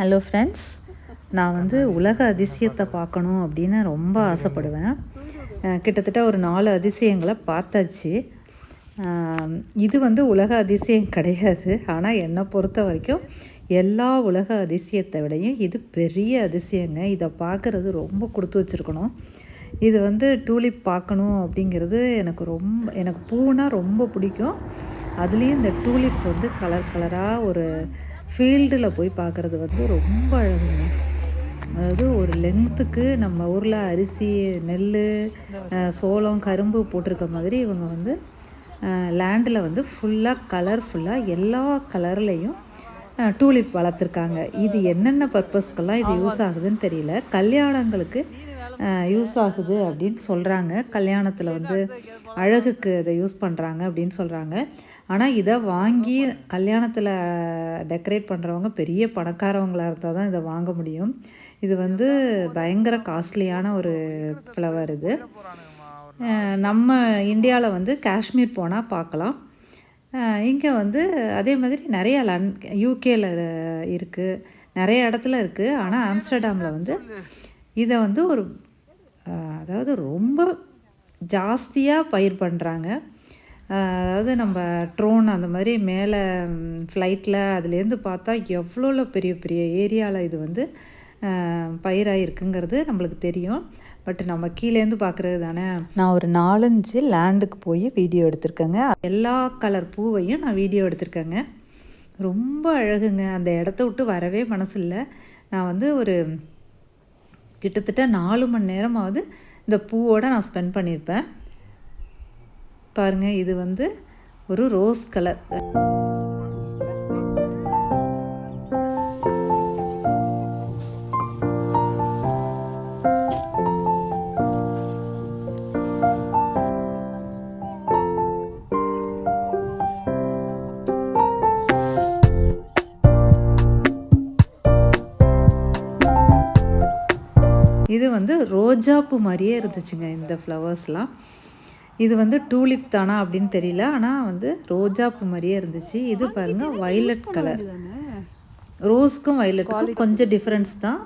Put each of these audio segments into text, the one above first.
Hello friends நான் வந்து உலக அதிசயத்தை பார்க்கணும் அப்படின்னு ரொம்ப ஆசைப்படுவேன். கிட்டத்தட்ட ஒரு நாலு அதிசயங்களை பார்த்தாச்சு. இது வந்து உலக அதிசயம் கிடையாது. ஆனால் என்னை பொறுத்த வரைக்கும் எல்லா உலக அதிசயத்தை விடையும் இது பெரிய அதிசயங்க. இதை பார்க்குறது ரொம்ப கொடுத்து வச்சுருக்கணும். இது வந்து டூலிப் பார்க்கணும் அப்படிங்கிறது எனக்கு ரொம்ப எனக்கு பூனா ரொம்ப பிடிக்கும். அதுலேயும் இந்த டூலிப் வந்து கலர் கலராக ஒரு ஃபீல்டில் போய் பார்க்குறது வந்து ரொம்ப அழகுங்க. அதாவது ஒரு லென்த்துக்கு நம்ம ஊரில் அரிசி நெல் சோளம் கரும்பு போட்டிருக்க மாதிரி இவங்க வந்து லேண்டில் வந்து ஃபுல்லாக கலர்ஃபுல்லாக எல்லா கலர்லேயும் டூலிப் வளர்த்துருக்காங்க. இது என்னென்ன பர்பஸ்க்கெல்லாம் இது யூஸ் ஆகுதுன்னு தெரியல. கல்யாணங்களுக்கு யூஸ் ஆகுது அப்படின்னு சொல்கிறாங்க கல்யாணத்தில் வந்து அழகுக்கு இதை யூஸ் பண்ணுறாங்க அப்படின்னு சொல்கிறாங்க ஆனால் இதை வாங்கி கல்யாணத்தில் டெக்கரேட் பண்ணுறவங்க பெரிய பணக்காரவங்களாக இருந்தால் தான் இதை வாங்க முடியும். இது வந்து பயங்கர காஸ்ட்லியான ஒரு ஃப்ளவர் இது. நம்ம இந்தியாவில் வந்து காஷ்மீர் போனால் பார்க்கலாம். இங்கே வந்து அதே மாதிரி நிறைய லன் யூகேல இருக்குது நிறைய இடத்துல இருக்குது ஆனால் ஆம்ஸ்டர்டாமில் வந்து இதை வந்து ஒரு அதாவது ரொம்ப ஜாஸ்தியாக பயிர் பண்ணுறாங்க அதாவது நம்ம ட்ரோன் அந்த மாதிரி மேலே ஃப்ளைட்டில் அதுலேருந்து பார்த்தா எவ்வளோ பெரிய பெரிய ஏரியாவில் இது வந்து பயிராயிருக்குங்கிறது நம்மளுக்கு தெரியும். பட் நம்ம கீழேருந்து பார்க்குறது தானே? நான் ஒரு நாலஞ்சு லேண்டுக்கு போய் வீடியோ எடுத்திருக்கேங்க. எல்லா கலர் பூவையும் நான் வீடியோ எடுத்திருக்கேங்க. ரொம்ப அழகுங்க. அந்த இடத்த விட்டு வரவே மனசு இல்லை நான் வந்து ஒரு கிட்டத்தட்ட நாலு மணி நேரமாவது இந்த பூவோட நான் ஸ்பெண்ட் பண்ணியிருப்பேன் பாருங்கள் இது வந்து ஒரு ரோஸ் கலர் இது வந்து ரோஜாப்பூ மாதிரியே இருந்துச்சுங்க இந்த ஃப்ளவர்ஸ்லாம். இது வந்து டூலிப் தானா அப்படின்னு தெரியல ஆனால் வந்து ரோஜாப்பூ மாதிரியே இருந்துச்சு. இது பாருங்க வைலட் கலர். ரோஸ்க்கும் வைலட்டுக்கும் கொஞ்சம் டிஃப்ரென்ஸ் தான்.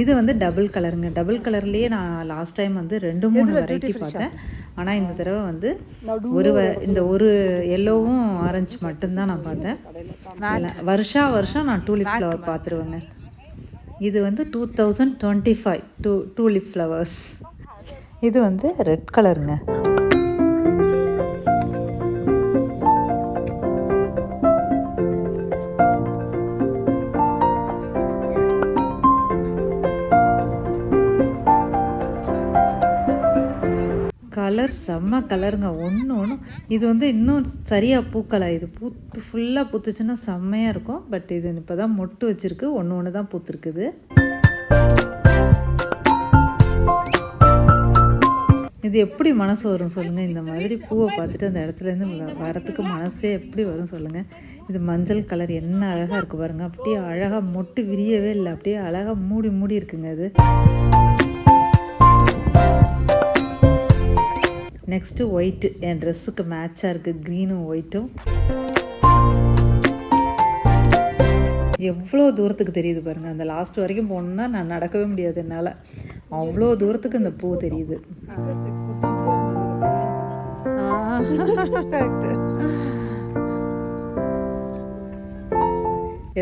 இது வந்து டபுள் கலருங்க டபுள் கலர்லேயே நான் லாஸ்ட் டைம் வந்து ரெண்டு மூணு வெரைட்டி பார்த்தேன். ஆனால் இந்த தடவை வந்து ஒரு இந்த ஒரு எல்லோவும் ஆரஞ்சு மட்டும்தான் நான் பார்த்தேன். வருஷா வருஷம் நான் டூலிப் ஃப்ளவர் பார்த்துருவேங்க. இது வந்து two thousand twenty five two tulip flowers இது வந்து ரெட் கலருங்க கலர் செம்ம கலருங்க ஒன்று ஒன்று இது வந்து இன்னும் சரியாக பூக்கலை. இது பூத்து ஃபுல்லாக பூத்துச்சுன்னா செம்மையாக இருக்கும். பட் இது இப்போ தான் மொட்டு வச்சுருக்கு. ஒன்று ஒன்று தான் பூத்துருக்குது. இது எப்படி மனசு வரும் சொல்லுங்கள் இந்த மாதிரி பூவை பார்த்துட்டு அந்த இடத்துலேருந்து வரத்துக்கு மனசே எப்படி வரும் சொல்லுங்கள் இது மஞ்சள் கலர் என்ன அழகாக இருக்குது பாருங்க. அப்படியே அழகாக மொட்டு விரியவே இல்லை. அப்படியே அழகாக மூடி மூடி இருக்குங்க அது நெக்ஸ்ட்டு ஒயிட்டு என் ட்ரெஸ்ஸுக்கு மேட்சாக இருக்குது க்ரீனும் ஒயிட்டும் எவ்வளோ தூரத்துக்கு தெரியுது பாருங்கள் அந்த லாஸ்ட் வரைக்கும் போனோம்னா நான் நடக்கவே முடியாது என்னால். அவ்வளோ தூரத்துக்கு இந்த பூ தெரியுது.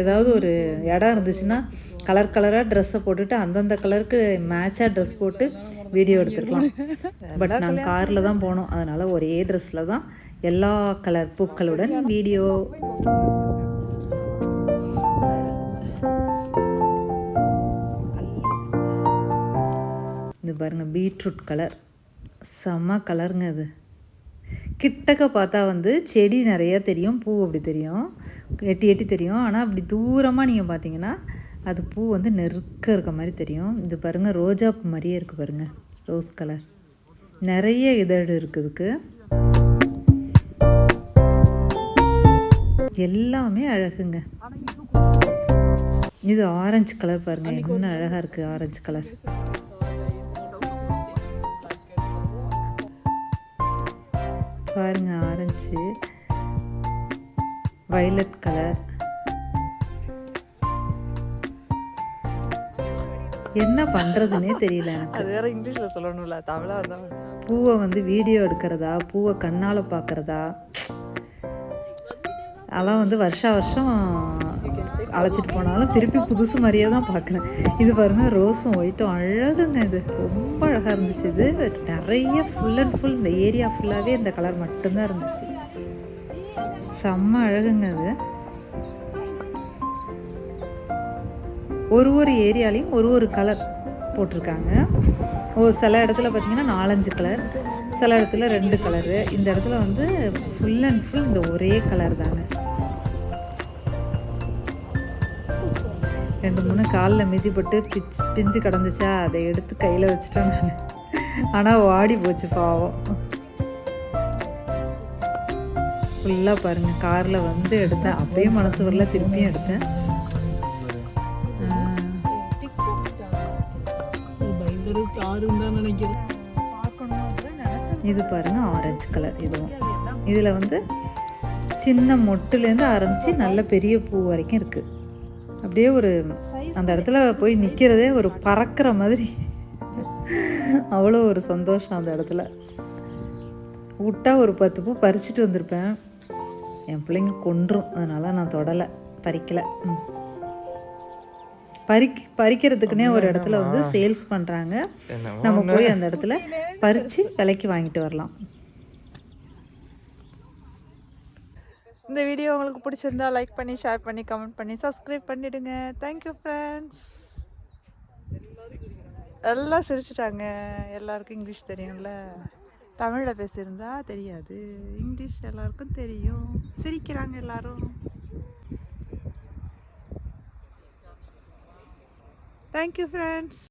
ஏதாவது ஒரு இடம் இருந்துச்சுன்னா கலர் கலராக ட்ரெஸ்ஸை போட்டுட்டு அந்தந்த கலருக்கு மேட்சாக ட்ரெஸ் போட்டு வீடியோ எடுத்துருக்கலாம். பட் நாங்கள் காரில் தான் போனோம். அதனால் ஒரே ட்ரெஸ்ஸில் தான் எல்லா கலர் பூக்களுடன் வீடியோ இது பாருங்க பீட்ரூட் கலர் செம்ம கலருங்க இது கிட்டக்க பார்த்தா வந்து செடி நிறைய தெரியும் பூ அப்படி தெரியும் எட்டி எட்டி தெரியும். ஆனால் அப்படி தூரமாக நீங்கள் பார்த்தீங்கன்னா அது பூ வந்து நெருக்க இருக்க மாதிரி தெரியும். இது பாருங்கள் ரோஜா பூ மாதிரியே இருக்குது பாருங்கள் ரோஸ் கலர் நிறைய இதழ் இருக்குது இதுக்கு. எல்லாமே அழகுங்க. இது ஆரஞ்சு கலர் பாருங்க என்ன அழகாக இருக்குது ஆரஞ்சு கலர் பாருங்க ஆரஞ்சு வயலட் கலர் என்ன பண்ணுறதுனே தெரியல எனக்கு. அது வேற இங்கிலீஷ்ல சொல்லணும்ல தமிழா இருந்தா பூவை வந்து வீடியோ எடுக்கிறதா? பூவை கண்ணால் பார்க்குறதா? அதெல்லாம் வந்து வருஷா வருஷம் அழைச்சிட்டு போனாலும் திருப்பி புதுசு மாதிரியே தான் பார்க்குறேன். இது பாருங்க ரோஸும் ஒயிட்டும் அழகுங்க இது. ரொம்ப அழகாக இருந்துச்சு இது. நிறைய ஃபுல் அண்ட் ஃபுல் இந்த ஏரியா ஃபுல்லாகவே இந்த கலர் மட்டும்தான் இருந்துச்சு. செம்ம அழகுங்க அது. ஒரு ஒரு ஏரியாலையும் ஒரு ஒரு கலர் போட்டிருக்காங்க. ஒரு சில இடத்துல பார்த்திங்கன்னா நாலஞ்சு கலர் சில இடத்துல ரெண்டு கலரு இந்த இடத்துல வந்து ஃபுல் அண்ட் ஃபுல் இந்த ஒரே கலர் தாங்க. ரெண்டு மூணு காலில் மிதிப்பட்டு பிச்சு பிஞ்சு கிடந்துச்சா? அதை எடுத்து கையில் வச்சுட்டேன் நான். ஆனால் வாடி போச்சு பாவம். ஃபுல்லாக பாருங்கள் காரில் வந்து எடுத்தேன். அப்பயும் மனசு வரல திருப்பியும் எடுத்தேன். இது பாருங்க ஆரஞ்சு கலர் இதுவும். இதில் வந்து சின்ன மொட்டுலேருந்து ஆரம்பித்து நல்ல பெரிய பூ வரைக்கும் இருக்குது அப்படியே ஒரு அந்த இடத்துல போய் நிற்கிறதே ஒரு பறக்கிற மாதிரி. அவ்வளோ ஒரு சந்தோஷம் அந்த இடத்துல. விட்டா ஒரு பத்து பூ பறிச்சுட்டு வந்திருப்பேன். என் பிள்ளைங்க கொன்றும் அதனால் நான் தொடலை பறிக்கலை. ம். பறிக் பறிக்கிறதுக்குனே ஒரு இடத்துல வந்து சேல்ஸ் பண்ணுறாங்க நம்ம போய் அந்த இடத்துல பறித்து விலைக்கு வாங்கிட்டு வரலாம். இந்த வீடியோ உங்களுக்கு பிடிச்சிருந்தா லைக் பண்ணி ஷேர் பண்ணி கமெண்ட் பண்ணி சப்ஸ்கிரைப் பண்ணிடுங்க. தேங்க்யூ ஃப்ரெண்ட்ஸ் எல்லாம் சிரிச்சிட்டாங்க. எல்லாருக்கும் இங்கிலீஷ் தெரியும்ல. தமிழில் பேசியிருந்தா தெரியாது. இங்கிலீஷ் எல்லாருக்கும் தெரியும். சிரிக்கிறாங்க எல்லாரும். Thank you friends